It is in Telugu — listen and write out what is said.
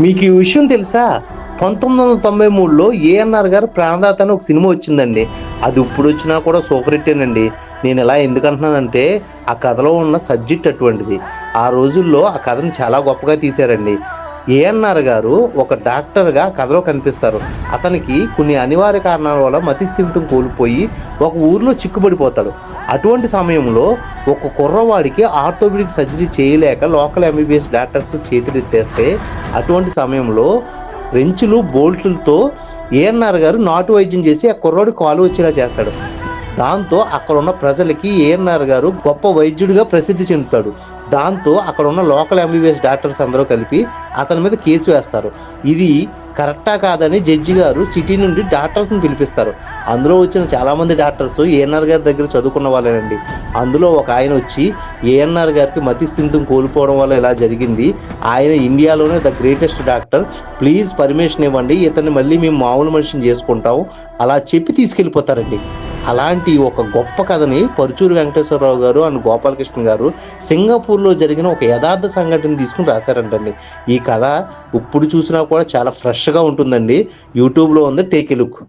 మీకు ఈ విషయం తెలుసా? పంతొమ్మిది వందల తొంభై మూడులో ఏఎన్ఆర్ గారు ప్రాణదాత అని ఒక సినిమా వచ్చిందండి. అది ఇప్పుడు వచ్చినా కూడా సూపర్ హిట్టేనండి నేను ఇలా ఎందుకంటున్నానంటే ఆ కథలో ఉన్న సబ్జెక్ట్ అటువంటిది. ఆ రోజుల్లో ఆ కథను చాలా గొప్పగా తీశారండి. ఏఎన్ఆర్ గారు ఒక డాక్టర్గా కథలో కనిపిస్తారు. అతనికి కొన్ని అనివార్య కారణాల వల్ల మతిస్థిమితం కోల్పోయి ఒక ఊర్లో చిక్కుబడిపోతాడు. అటువంటి సమయంలో ఒక కుర్రవాడికి ఆర్థోపెడిక్ సర్జరీ చేయలేక లోకల్ ఎంబీబీఎస్ డాక్టర్స్ చేతులెత్తేస్తే అటువంటి సమయంలో రెంచులు బోల్ట్లతో ఏఎన్ఆర్ గారు నాటు వైద్యం చేసి ఆ కుర్రాడు కాలు వచ్చేలా చేస్తాడు. దాంతో అక్కడ ఉన్న ప్రజలకి ఏఎన్ఆర్ గారు గొప్ప వైద్యుడిగా ప్రసిద్ధి చెందుతాడు. దాంతో అక్కడ ఉన్న లోకల్ ఎంబీబీఎస్ డాక్టర్స్ అందరూ కలిపి అతని మీద కేసు వేస్తారు. ఇది కరెక్టా కాదని జడ్జి గారు సిటీ నుండి డాక్టర్స్ని పిలిపిస్తారు. అందులో వచ్చిన చాలామంది డాక్టర్స్ ఏఎన్ఆర్ గారి దగ్గర చదువుకున్న వాళ్ళేనండి. అందులో ఒక ఆయన వచ్చి ఏఎన్ఆర్ గారికి మతిస్థిమితం కోల్పోవడం వల్ల ఇలా జరిగింది. ఆయన ఇండియాలోనే the greatest doctor. Please permission ఇవ్వండి. ఇతన్ని మళ్ళీ మేము మామూలు మనిషిని చేసుకుంటాం. అలా చెప్పి తీసుకెళ్ళిపోతారండి. అలాంటి ఒక గొప్ప కథని పరుచూరు వెంకటేశ్వరరావు గారు అండ్ గోపాలకృష్ణ గారు సింగపూర్లో జరిగిన ఒక యథార్థ సంఘటన తీసుకుని రాశారంటండి. ఈ కథ ఇప్పుడు చూసినా కూడా చాలా ఫ్రెష్గా ఉంటుందండి. యూట్యూబ్లో ఉంది టేక్ ఎ లుక్.